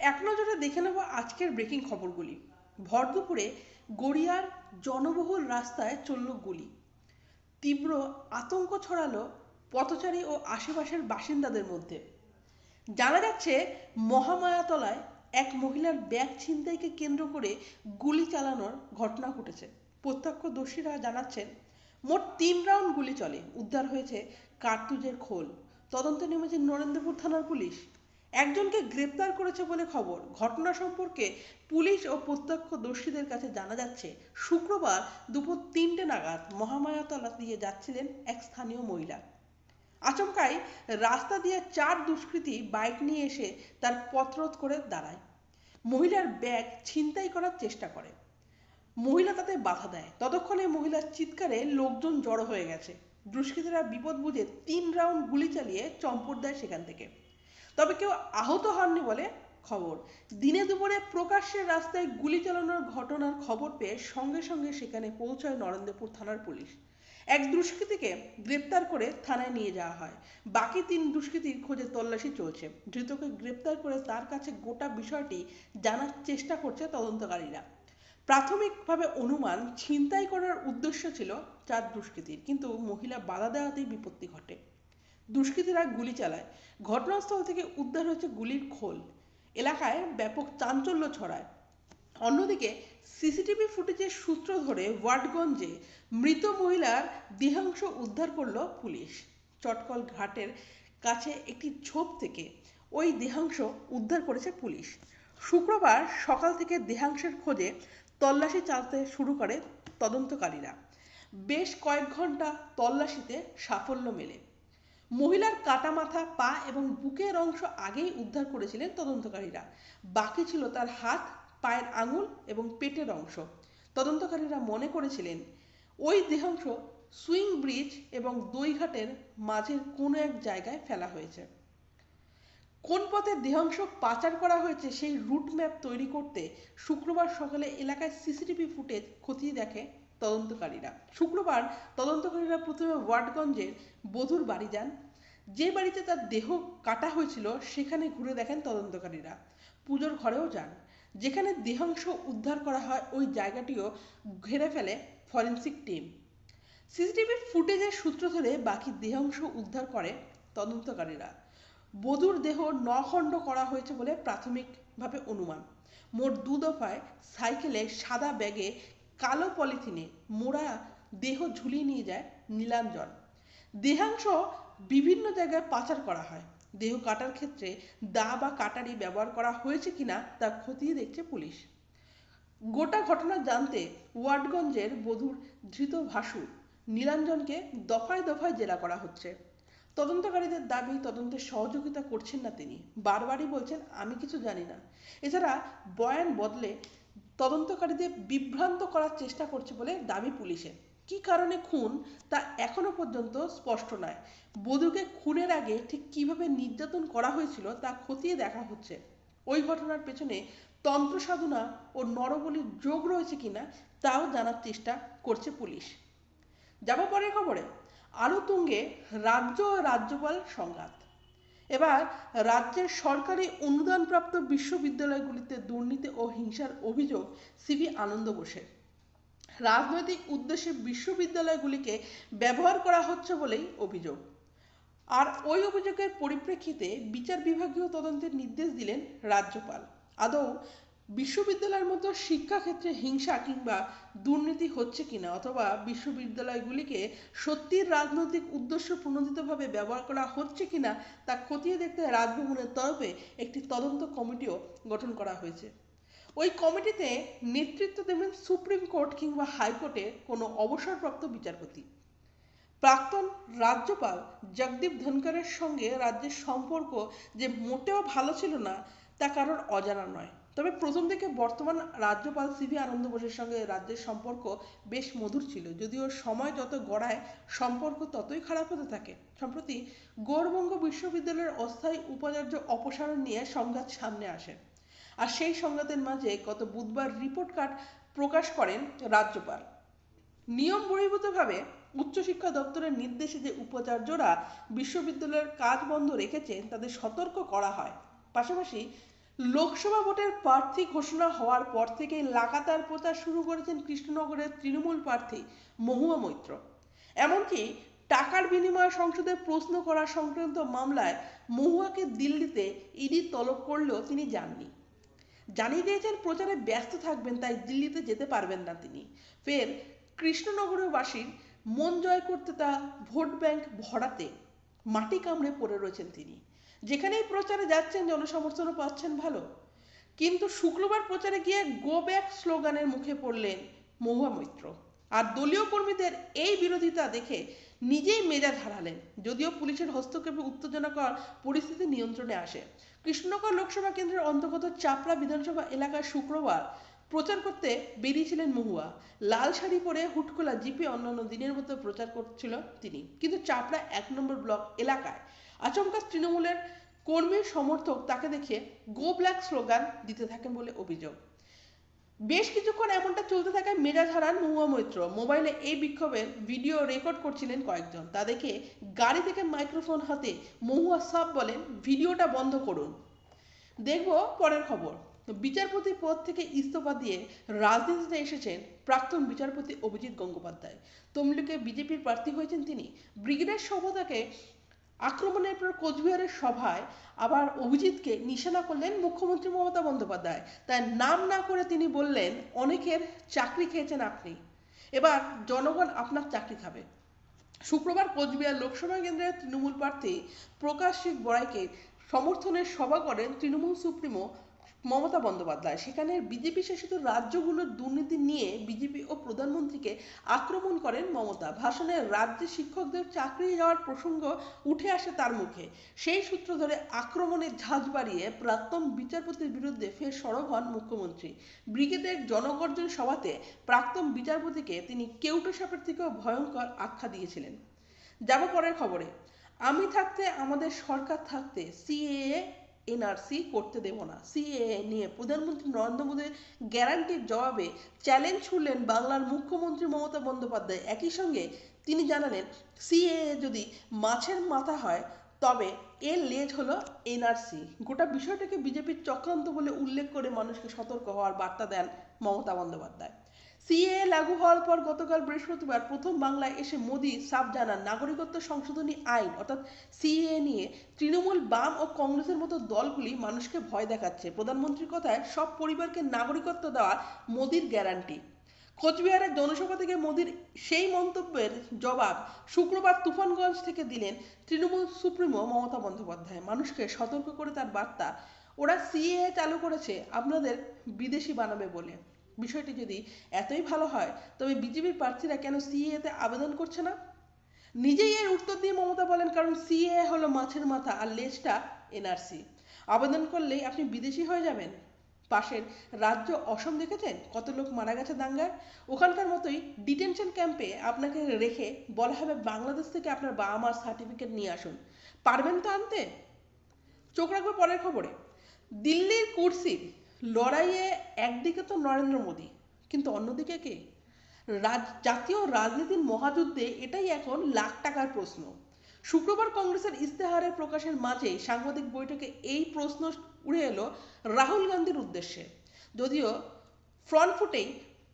এক নজরে দেখে নেব আজকের ব্রেকিং খবরগুলি। ভর দুপুরে গড়িয়ার জনবহুল রাস্তায় চলল গুলি। তীব্র আতঙ্ক ছড়ালো পথচারী ও আশেপাশের বাসিন্দাদের মধ্যে। জানা যাচ্ছে, মহামায়াতলায় এক মহিলার ব্যাগ ছিনতাইকে কেন্দ্র করে গুলি চালানোর ঘটনা ঘটেছে। প্রত্যক্ষদর্শীরা জানাচ্ছেন, মোট তিন রাউন্ড গুলি চলে। উদ্ধার হয়েছে কার্তুজের খোল। তদন্তে নেমেছে নরেন্দ্রপুর থানার পুলিশ। একজনকে গ্রেপ্তার করেছে বলে খবর। ঘটনা সম্পর্কে পুলিশ ও প্রত্যক্ষদর্শীদের কাছে জানা যাচ্ছে, শুক্রবার দুপুর তিনটে নাগাদ মহামায়াতলা দিয়ে যাচ্ছিলেন এক স্থানীয় মহিলা। আচমকাই রাস্তা দিয়ে চার দুষ্কৃতী বাইক নিয়ে এসে তার পথরোধ করে দাঁড়ায়। মহিলার ব্যাগ ছিনতাই করার চেষ্টা করে। মহিলা তাতে বাধা দেয়। ততক্ষণে মহিলার চিৎকারে লোকজন জড়ো হয়ে গেছে। দুষ্কৃতীরা বিপদ বুঝে তিন রাউন্ড গুলি চালিয়ে চম্পট দেয় সেখান থেকে। তবে কেউ আহত হননি বলে খবর। দিনে দুপুরে প্রকাশ্যে রাস্তায় গুলি চালানোর ঘটনার খবর পেয়ে সঙ্গে সঙ্গে সেখানে পৌঁছায় নরেন্দ্রপুর থানার পুলিশ। এক দুষ্কৃতীকে গ্রেপ্তার করে থানায় নিয়ে যাওয়া হয়। বাকি তিন দুষ্কৃতীর খোঁজে তল্লাশি চলছে। ধৃতকে গ্রেপ্তার করে তার কাছে গোটা বিষয়টি জানার চেষ্টা করছে তদন্তকারীরা। প্রাথমিকভাবে অনুমান ছিনতাই করার উদ্দেশ্য ছিল চার দুষ্কৃতীর, কিন্তু মহিলা বাধা দেওয়াতেই বিপত্তি ঘটে। দুষ্কৃতীরা গুলি চালায়। ঘটনাস্থল থেকে উদ্ধার হয়েছে গুলির খোল। এলাকায় ব্যাপক চাঞ্চল্য ছড়ায়। অন্যদিকে, সিসিটিভি ফুটেজের সূত্র ধরে ওয়াটগঞ্জে মৃত মহিলার দেহাংশ উদ্ধার করল পুলিশ। চটকল ঘাটের কাছে একটি ঝোপ থেকে ওই দেহাংশ উদ্ধার করেছে পুলিশ। শুক্রবার সকাল থেকে দেহাংশের খোঁজে তল্লাশি চালাতে শুরু করে তদন্তকারীরা। বেশ কয়েক ঘণ্টা তল্লাশিতে সাফল্য মেলে। মহিলার কাটা মাথা, পা এবং বুকের অংশ আগেই উদ্ধার করেছিলেন তদন্তকারীরা। বাকি ছিল তার হাত, পায়ের আঙুল এবং পেটের অংশ। তদন্তকারীরা মনে করেছিলেন, ওই দেহাংশ সুইং ব্রিজ এবং দইঘাটের মাঝের কোনো এক জায়গায় ফেলা হয়েছে। কোন পথে দেহাংশ পাচার করা হয়েছে সেই রুট ম্যাপ তৈরি করতে শুক্রবার সকালে এলাকায় সিসিটিভি ফুটেজ খতিয়ে দেখে তদন্তকারীরা। শুক্রবার তদন্তকারীরা প্রথমে ওয়ার্ডগঞ্জের বধুর বাড়ি যান। যে বাড়িতে তার দেহ কাটা হয়েছিল, সেখানে ঘুরে দেখেন তদন্তকারীরা। পুজোর ঘরেও যান। যেখানে দেহাংশ উদ্ধার করা হয়, ওই জায়গাটিও ঘেরে ফেলে ফরেন্সিক টিম। সিসিটিভির ফুটেজের সূত্র ধরে বাকি দেহাংশ উদ্ধার করে তদন্তকারীরা। বধুর দেহ নখণ্ড করা হয়েছে বলে প্রাথমিকভাবে অনুমান। মোট দু দফায় সাইকেলে সাদা ব্যাগে কালো পলিথিনে মোড়া দেহ ঝুলিয়ে নিয়ে যায় নীলাঞ্জন। দেহাংশ বিভিন্ন জায়গায় পাচার করা হয়। দেহ কাটার ক্ষেত্রে দা বা কাটারি ব্যবহার করা হয়েছে কিনা তা খতিয়ে দেখছে পুলিশ। গোটা ঘটনা জানতে ওয়ার্ডগঞ্জের বধুর ধৃত ভাসু নীলাঞ্জনকে দফায় দফায় জেরা করা হচ্ছে। তদন্তকারীদের দাবি, তদন্তে সহযোগিতা করছেন না তিনি। বারবারই বলছেন, আমি কিছু জানি না। এছাড়া বয়ান বদলে তদন্তকারীদের বিভ্রান্ত করার চেষ্টা করছে বলে দাবি পুলিশের। কি কারণে খুন তা এখনও পর্যন্ত স্পষ্ট নয়। বধূকে খুনের আগে ঠিক কীভাবে নির্যাতন করা হয়েছিল তা খতিয়ে দেখা হচ্ছে। ওই ঘটনার পেছনে তন্ত্র সাধনা ও নরবলির যোগ রয়েছে কিনা তাও জানার চেষ্টা করছে পুলিশ। যাব পরের খবরে। আরও তুঙ্গে রাজ্য ও রাজ্যপাল সংঘাত। এবার রাজ্যের সরকারি অনুদানপ্রাপ্ত বিশ্ববিদ্যালয়গুলিতে দুর্নীতি ও হিংসার অভিযোগ সিবি আনন্দ বোসের। রাজনৈতিক উদ্দেশ্যে বিশ্ববিদ্যালয়গুলিকে ব্যবহার করা হচ্ছে বলেই অভিযোগ। আর ওই অভিযোগের পরিপ্রেক্ষিতে বিচার বিভাগীয় তদন্তের নির্দেশ দিলেন রাজ্যপাল। আদৌ বিশ্ববিদ্যালয়ের মতো শিক্ষাক্ষেত্রে হিংসা কিংবা দুর্নীতি হচ্ছে কিনা অথবা বিশ্ববিদ্যালয়গুলিকে সত্যির রাজনৈতিক উদ্দেশ্য প্রণোদিতভাবে ব্যবহার করা হচ্ছে কিনা তা খতিয়ে দেখতে রাজভবনের তরফে একটি তদন্ত কমিটিও গঠন করা হয়েছে। ওই কমিটিতে নেতৃত্ব দেবেন সুপ্রিম কোর্ট কিংবা হাইকোর্টের কোনো অবসরপ্রাপ্ত বিচারপতি। প্রাক্তন রাজ্যপাল জগদীপ ধনকরের সঙ্গে রাজ্যের সম্পর্ক যে মোটেও ভালো ছিল না, তা কারোর অজানা নয়। তবে প্রথম থেকে বর্তমান রাজ্যপাল সিভি আনন্দ বোসের সঙ্গে রাজ্যের সম্পর্ক বেশ মধুর ছিল, যদিও সময় যত গড়ায় সম্পর্ক ততই খারাপ হতে থাকে। সম্প্রতি গৌরবঙ্গ বিশ্ববিদ্যালয়ের অস্থায়ী উপাচার্য অপসারণ নিয়ে সংঘাত সামনে আসে। আর সেই সংঘাতের মাঝে গত বুধবার রিপোর্ট কার্ড প্রকাশ করেন রাজ্যপাল। নিয়ম বহির্ভূতভাবে উচ্চশিক্ষা দপ্তরের নির্দেশে যে উপাচার্যরা বিশ্ববিদ্যালয়ের কাজ বন্ধ রেখেছেন তাদের সতর্ক করা হয়। পাশাপাশি লোকসভা ভোটের প্রার্থী ঘোষণা হওয়ার পর থেকেই লাগাতার প্রচার শুরু করেছেন কৃষ্ণনগরের তৃণমূল প্রার্থী মহুয়া মৈত্র। এমনকি টাকার বিনিময়ে সংসদে প্রশ্ন করা সংক্রান্ত মামলায় মহুয়াকে দিল্লিতে ইডি তলব করলেও তিনি যাননি। জানিয়ে দিয়েছেন, প্রচারে ব্যস্ত থাকবেন, তাই দিল্লিতে যেতে পারবেন না তিনি। ফের কৃষ্ণনগরবাসীর মন জয় করতে তা ভোট ব্যাংক ভরাতে মাটি কামড়ে পড়ে রয়েছেন তিনি। যেখানেই প্রচারে যাচ্ছেন, জনসমর্থনও পাচ্ছেন ভালো। কিন্তু শুক্রবার প্রচারে গিয়ে গো ব্যাক স্লোগানের মুখে পড়লেন মহুয়া মৈত্র। আর দলীয় কর্মীদের এই বিরোধিতা দেখে নিজেই মেজাজ হারালেন। যদিও পুলিশের হস্তক্ষেপে উত্তেজনাকর পরিস্থিতি নিয়ন্ত্রণে আসে। কৃষ্ণনগর লোকসভা কেন্দ্রের অন্তর্গত চাপড়া বিধানসভা এলাকায় শুক্রবার প্রচার করতে বেরিয়েছিলেন মহুয়া। লাল শাড়ি পরে হুটখোলা জিপে অন্যান্য দিনের মতো প্রচার করছিল তিনি। কিন্তু চাপড়া এক নম্বর ব্লক এলাকায়। আচমকা তৃণমূলের কর্মীর সমর্থক তাকে দেখে গো ব্ল্যাক স্লোগান দিতে থাকেন বলে অভিযোগ। বেশ কিছুক্ষণ এমনটা চলতে থাকায় মেজাজ হারান মহুয়া মৈত্র। মোবাইলে এই বিক্ষোভের ভিডিও রেকর্ড করছিলেন কয়েকজন। তা দেখে গাড়ি থেকে মাইক্রোফোন হাতে মহুয়া সাব বলেন, ভিডিওটা বন্ধ করুন। দেখব পরের খবর। বিচারপতি পদ থেকে ইস্তফা দিয়ে রাজনীতিতে এসেছেন প্রাক্তন বিচারপতি অভিজিৎ গঙ্গোপাধ্যায়। তমলুকে বিজেপির প্রার্থী হয়েছেন তিনি। ব্রিগেডের সভ্যতাকে আক্রমণের পর কোচবিহারের সভায় আবার অভিজিৎকে নিশানা করলেন মুখ্যমন্ত্রী মমতা বন্দ্যোপাধ্যায়। তাই নাম না করে তিনি বললেন, অনেকের চাকরি খেয়েছেন আপনি। এবার জনগণ আপনার চাকরি খাবে। শুক্রবার কোচবিহার লোকসভা কেন্দ্রের তৃণমূল প্রার্থী প্রকাশ সিং বড়াইকে সমর্থনের সভা করেন তৃণমূল সুপ্রিমো মমতা বন্দ্যোপাধ্যায়। সেখানে বিজেপি শাসিত রাজ্যগুলোর দুর্নীতি নিয়ে বিজেপি ও প্রধানমন্ত্রীকে আক্রমণ করেন মমতা। ভাষণে রাজ্যে শিক্ষকদের চাকরি যাওয়ার প্রসঙ্গ উঠে আসে তার মুখে। সেই সূত্র ধরে আক্রমণের ঝাঁজ বাড়িয়ে প্রাক্তন বিচারপতির বিরুদ্ধে ফের সরব হন মুখ্যমন্ত্রী। ব্রিগেডের জনগর্জন সভাতে প্রাক্তন বিচারপতিকে তিনি কেউটো সাপের থেকেও ভয়ঙ্কর আখ্যা দিয়েছিলেন। যাব পরের খবরে। আমি থাকতে আমাদের সরকার থাকতে সিএএ এনআরসি করতে দেব না। সিএএ নিয়ে প্রধানমন্ত্রী নরেন্দ্র মোদীর গ্যারান্টির জবাবে চ্যালেঞ্জ ছুড়লেন বাংলার মুখ্যমন্ত্রী মমতা বন্দ্যোপাধ্যায়। একই সঙ্গে তিনি জানালেন সিএএ যদি মাছের মাথা হয়, তবে এর লেজ হলো এনআরসি গোটা বিষয়টাকে বিজেপির চক্রান্ত বলে উল্লেখ করে মানুষকে সতর্ক হওয়ার বার্তা দেন মমতা বন্দ্যোপাধ্যায়। সিএ লাগু হওয়ার পর গতকাল বৃহস্পতিবার প্রথম বাংলায় এসে মোদী সাফ জানান, নাগরিকত্ব সংশোধনী আইন, অর্থাৎ সিএ নিয়ে তৃণমূল বাম ও কংগ্রেসের মতো দলগুলি মানুষকে ভয় দেখাচ্ছে। প্রধানমন্ত্রীর কথায়, সব পরিবারকে নাগরিকত্ব দেওয়া মোদীর গ্যারান্টি। কোচবিহারের জনসভা থেকে মোদীর সেই মন্তব্যের জবাব শুক্রবার তুফানগঞ্জ থেকে দিলেন তৃণমূল সুপ্রিমো মমতা বন্দ্যোপাধ্যায়। মানুষকে সতর্ক করে তার বার্তা, ওরা সিএ চালু করেছে, আপনাদের বিদেশি বানাবে বলে। বিষয়টি যদি এতই ভালো হয়, তবে বিজেপির প্রার্থীরা কেন সিএতে আবেদন করছে না? নিজেই এর উত্তর দিয়ে মমতা বলেন, কারণ সিএ হলো মাছের মাথা আর লেজটা এনআরসি আবেদন করলেই আপনি বিদেশি হয়ে যাবেন। পাশের রাজ্য অসম দেখেছেন? কত লোক মারা গেছে দাঙ্গায়? ওখানকার মতোই ডিটেনশন ক্যাম্পে আপনাকে রেখে বলা হবে, বাংলাদেশ থেকে আপনার বাবা মার সার্টিফিকেট নিয়ে আসুন। পারবেন তো আনতে? চোখ রাখবে পরের খবরে। দিল্লির কুর্সির লড়াইয়ে একদিকে তো নরেন্দ্র মোদী, কিন্তু অন্যদিকে কে? রাজ, জাতীয় রাজনীতির মহাযুদ্ধে এটাই এখন লাখ টাকার প্রশ্ন। শুক্রবার কংগ্রেসের ইস্তেহারের প্রকাশের মাঝেই সাংবাদিক বৈঠকে এই প্রশ্ন উড়ে এলো রাহুল গান্ধীর উদ্দেশ্যে। যদিও ফ্রন্ট ফুটেই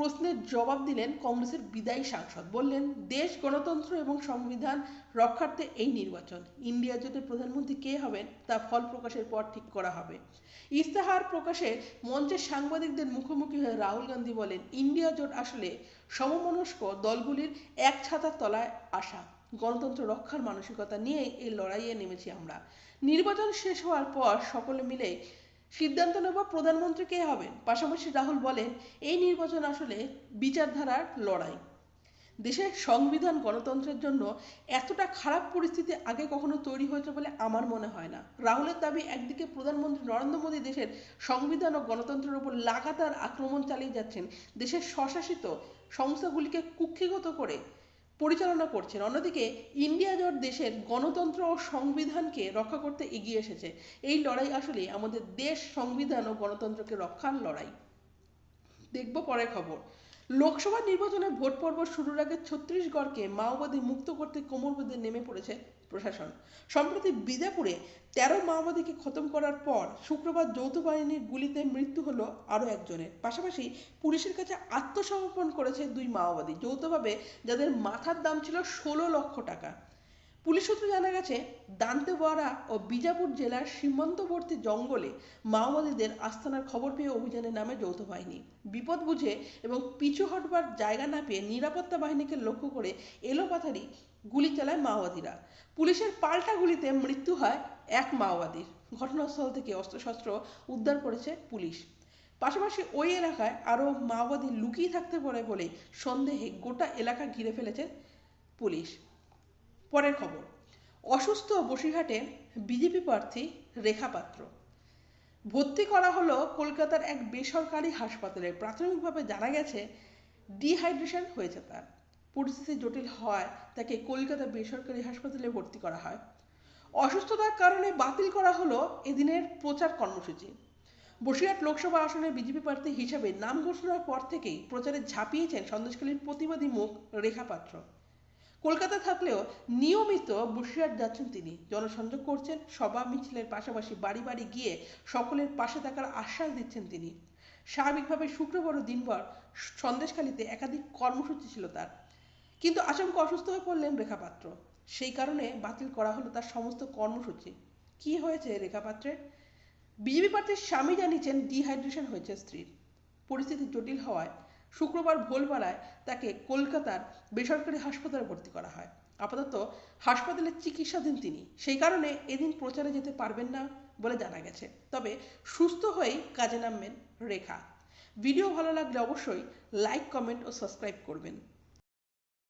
প্রশ্নের জবাব দিলেন কংগ্রেসের বিদায়ী সাংসদ। বললেন, দেশ, গণতন্ত্র এবং সংবিধান রক্ষার্থে এই নির্বাচন। ইন্ডিয়া জোটের প্রধানমন্ত্রী কে হবেন তা ফল প্রকাশের পর ঠিক করা হবে। ইস্তেহার প্রকাশে মঞ্চের সাংবাদিকদের মুখোমুখি হয়ে রাহুল গান্ধী বলেন, ইন্ডিয়া জোট আসলে সমমনস্ক দলগুলির এক ছাতার তলায় আসা। গণতন্ত্র রক্ষার মানসিকতা নিয়ে এই লড়াইয়ে নেমেছি আমরা। নির্বাচন শেষ হওয়ার পর সকলে মিলে সিদ্ধান্ত নেব প্রধানমন্ত্রী কে হবেন। পাশাপাশি রাহুল বলেন, এই নির্বাচন আসলে বিচারধারার লড়াই। দেশের সংবিধান গণতন্ত্রের জন্য এতটা খারাপ পরিস্থিতি আগে কখনো তৈরি হয়েছে বলে আমার মনে হয় না। রাহুলের দাবি, একদিকে প্রধানমন্ত্রী নরেন্দ্র মোদী দেশের সংবিধান ও গণতন্ত্রের উপর লাগাতার আক্রমণ চালিয়ে যাচ্ছেন, দেশের স্বশাসিত সংস্থাগুলিকে কুক্ষিগত করে পরিচালনা করছেন। অন্যদিকে ইন্ডিয়া জোট দেশের গণতন্ত্র ও সংবিধানকে রক্ষা করতে এগিয়ে এসেছে। এই লড়াই আসলে আমাদের দেশ, সংবিধান ও গণতন্ত্রকে রক্ষার লড়াই। দেখব পরের খবর। লোকসভা নির্বাচনে ভোট পর্ব শুরুর আগে ছত্তিশগড়কে মাওবাদী মুক্ত করতে কোমর বেঁধে নেমে পড়েছে প্রশাসন। সম্প্রতি বিজাপুরে তেরো মাওবাদীকে খতম করার পর শুক্রবার যৌথ বাহিনীর গুলিতে মৃত্যু হলো আরও একজনের। পাশাপাশি পুলিশের কাছে আত্মসমর্পণ করেছে দুই মাওবাদী, যৌথভাবে যাদের মাথার দাম ছিল ষোলো লক্ষ টাকা। পুলিশ সূত্রে জানা গেছে, দান্তেওয়াড়া ও বিজাপুর জেলার সীমান্তবর্তী জঙ্গলে মাওবাদীদের আস্তানার খবর পেয়ে অভিযানের নামে যৌথ বাহিনী। বিপদ বুঝে এবং পিছু হটবার জায়গা না পেয়ে নিরাপত্তা বাহিনীকে লক্ষ্য করে এলোপাথারি গুলি চালায় মাওবাদীরা। পুলিশের পাল্টা গুলিতে মৃত্যু হয় এক মাওবাদীর। ঘটনাস্থল থেকে অস্ত্রশস্ত্র উদ্ধার করেছে পুলিশ। পাশাপাশি ওই এলাকায় আরও মাওবাদী লুকিয়ে থাকতে পারে বলে সন্দেহে গোটা এলাকা ঘিরে ফেলেছে পুলিশ। পরের খবর। অসুস্থ বসিরহাটে বিজেপি প্রার্থী রেখা পাত্র। ভর্তি করা হলো কলকাতার এক বেসরকারি হাসপাতালে। প্রাথমিকভাবে জানা গেছে, ডিহাইড্রেশন হয়েছে তার। পরিস্থিতি জটিল হওয়ায় তাকে কলকাতা বেসরকারি হাসপাতালে ভর্তি করা হয়। অসুস্থতার কারণে বাতিল করা হলো এদিনের প্রচার কর্মসূচি। বসিরহাট লোকসভা আসনে বিজেপি প্রার্থী হিসাবে নাম ঘোষণার পর থেকেই প্রচারে ঝাঁপিয়েছেন সন্দেশখালীর প্রতিবাদী মুখ রেখা পাত্র। কলকাতা থাকলেও নিয়মিত বসিরহাট যাচ্ছেন তিনি। জনসংযোগ করছেন, সভা মিছিলের পাশাপাশি বাড়ি বাড়ি গিয়ে সকলের পাশে থাকার আশ্বাস দিচ্ছেন তিনি। স্বাভাবিকভাবে শুক্রবার ও দিনভর সন্দেশখালীতে একাধিক কর্মসূচি ছিল তার। কিন্তু আচমকা অসুস্থ হয়ে পড়লেন রেখা পাত্র। সেই কারণে বাতিল করা হলো তার সমস্ত কর্মসূচি। কি হয়েছে রেখা পাত্রের? বিজেপি প্রার্থীর স্বামী জানিয়েছেন, ডিহাইড্রেশন হয়েছে স্ত্রীর। পরিস্থিতি জটিল হওয়ায় শুক্রবার ভোরবেলায় তাকে কলকাতার বেসরকারি হাসপাতালে ভর্তি করা হয়। আপাতত হাসপাতালে চিকিৎসাধীন তিনি। সেই কারণে এদিন প্রচারে যেতে পারবেন না বলে জানা গেছে। তবে সুস্থ হয়েই কাজে নামবেন রেখা। ভিডিও ভালো লাগলে অবশ্যই লাইক, কমেন্ট ও সাবস্ক্রাইব করবেন।